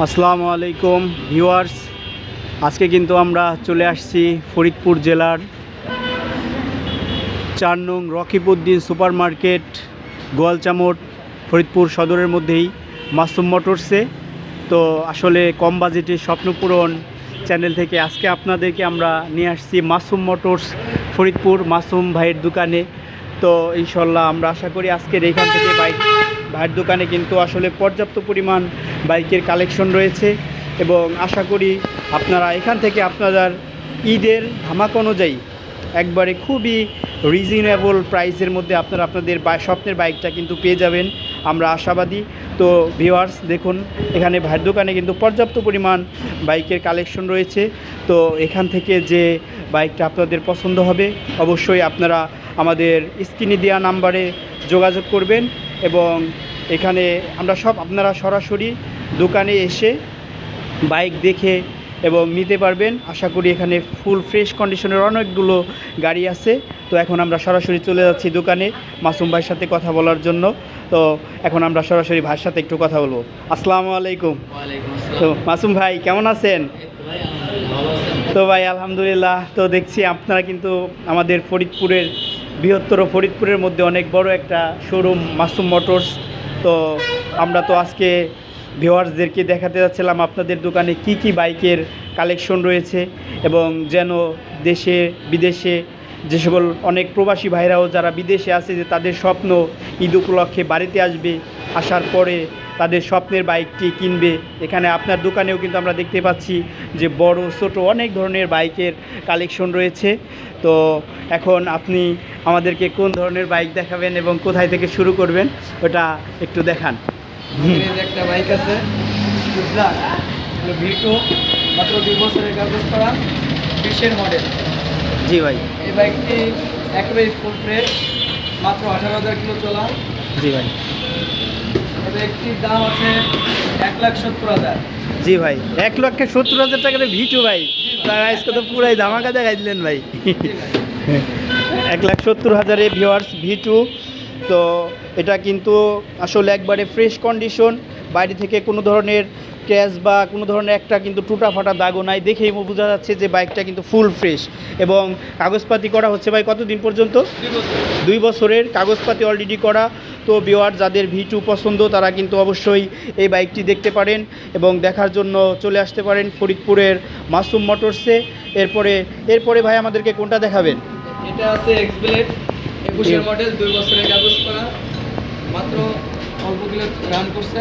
আসসালামু আলাইকুম, ভিউয়ার্স। আজকে কিন্তু আমরা চলে আসছি ফরিদপুর জেলার চার নং রকিবউদ্দিন সুপার মার্কেট গোয়ালচামট ফরিদপুর সদরের মধ্যেই মাসুম মোটরসে। তো আসলে কম বাজেটে স্বপ্নপূরণ চ্যানেল থেকে আজকে আপনাদেরকে আমরা নিয়ে আসছি মাসুম মোটরস ফরিদপুর মাসুম ভাইয়ের দোকানে। তো ইনশাল্লাহ আমরা আশা করি আজকের এইখান থেকে বাইক ভাইয়ের দোকানে কিন্তু আসলে পর্যাপ্ত পরিমাণ বাইকের কালেকশন রয়েছে এবং আশা করি আপনারা এখান থেকে আপনাদের ঈদের ধামাক অনুযায়ী একবারে খুবই রিজনেবল প্রাইসের মধ্যে আপনারা আপনাদের স্বপ্নের বাইকটা কিন্তু পেয়ে যাবেন। আমরা আশাবাদী। তো ভিওয়ার্স দেখুন, এখানে ভাইয়ের দোকানে কিন্তু পর্যাপ্ত পরিমাণ বাইকের কালেকশন রয়েছে। তো এখান থেকে যে বাইকটা আপনাদের পছন্দ হবে, অবশ্যই আপনারা আমাদের স্ক্রিনে দেওয়া নাম্বারে যোগাযোগ করবেন এবং এখানে আমরা সব আপনারা সরাসরি দোকানে এসে বাইক দেখে এবং নিতে পারবেন। আশা করি এখানে ফুল ফ্রেশ কন্ডিশনের অনেকগুলো গাড়ি আছে। তো এখন আমরা সরাসরি চলে যাচ্ছি দোকানে মাসুম ভাইয়ের সাথে কথা বলার জন্য। তো এখন আমরা সরাসরি ভাইয়ের সাথে একটু কথা বলব। আসসালামু আলাইকুম। তো মাসুম ভাই কেমন আছেন? তো ভাই আলহামদুলিল্লাহ। তো দেখছি আপনারা কিন্তু আমাদের ফরিদপুরের বৃহত্তর ফরিদপুরের মধ্যে অনেক বড় একটা শোরুম মাসুম মোটরস। তো আমরা তো আজকে ভিওয়ার্সদেরকে দেখাতে যাচ্ছিলাম, আপনাদের দোকানে কি কি বাইকের কালেকশন রয়েছে এবং যেন দেশে, বিদেশে যে সকল অনেক প্রবাসী ভাইরাও যারা বিদেশে আছে যে তাদের স্বপ্ন ঈদ উপলক্ষে বাড়িতে আসবে, আসার পরে তাদের স্বপ্নের বাইকটি কিনবে। এখানে আপনার দোকানেও কিন্তু আমরা দেখতে পাচ্ছি যে বড়, ছোট অনেক ধরনের বাইকের কালেকশন রয়েছে। তো এখন আপনি আমাদেরকে কোন ধরনের বাইক দেখাবেন এবং কোথায় থেকে শুরু করবেন, ওটা একটু দেখান। একটা বাইক আছে ভিটু মাত্র দুই বছরের কাগজ করা বিশের মডেল জি ভাই। এই বাইকটি একেবারে ফুল ফ্রেশ মাত্র আঠারো হাজার কিলো চলা। জি ভাই। এই বাইকটির দাম আছে এক লাখ সত্তর হাজার। জি ভাই এক লক্ষ সত্তর হাজার টাকার ভিটু ভাই। তার আজকে তো পুরাই ধামাকা দেখাই দিলেন ভাই। এক লাখ সত্তর হাজারে ভিওয়ার্স ভি টু তো এটা কিন্তু আসলে একবারে ফ্রেশ কন্ডিশন বাইরে থেকে কোনো ধরনের ক্র্যাশ বা কোনো ধরনের একটা কিন্তু টুটা ফাটা দাগও নাই। দেখেই বোঝা যাচ্ছে যে বাইকটা কিন্তু ফুল ফ্রেশ এবং কাগজপাতি করা হচ্ছে ভাই কতদিন পর্যন্ত? দুই বছরের কাগজপাতি অলরেডি করা। তো বিওয়ার যাদের ভি টু পছন্দ, তারা কিন্তু অবশ্যই এই বাইকটি দেখতে পারেন এবং দেখার জন্য চলে আসতে পারেন ফরিদপুরের মাসুম মোটরসে। এরপরে এরপরে ভাই আমাদেরকে কোনটা দেখাবেন? এটা আছে এক্স ব্লেড একুশের মডেল দুই বছরের কাগজ করা। মাত্র অল্প কিলো রান করছে।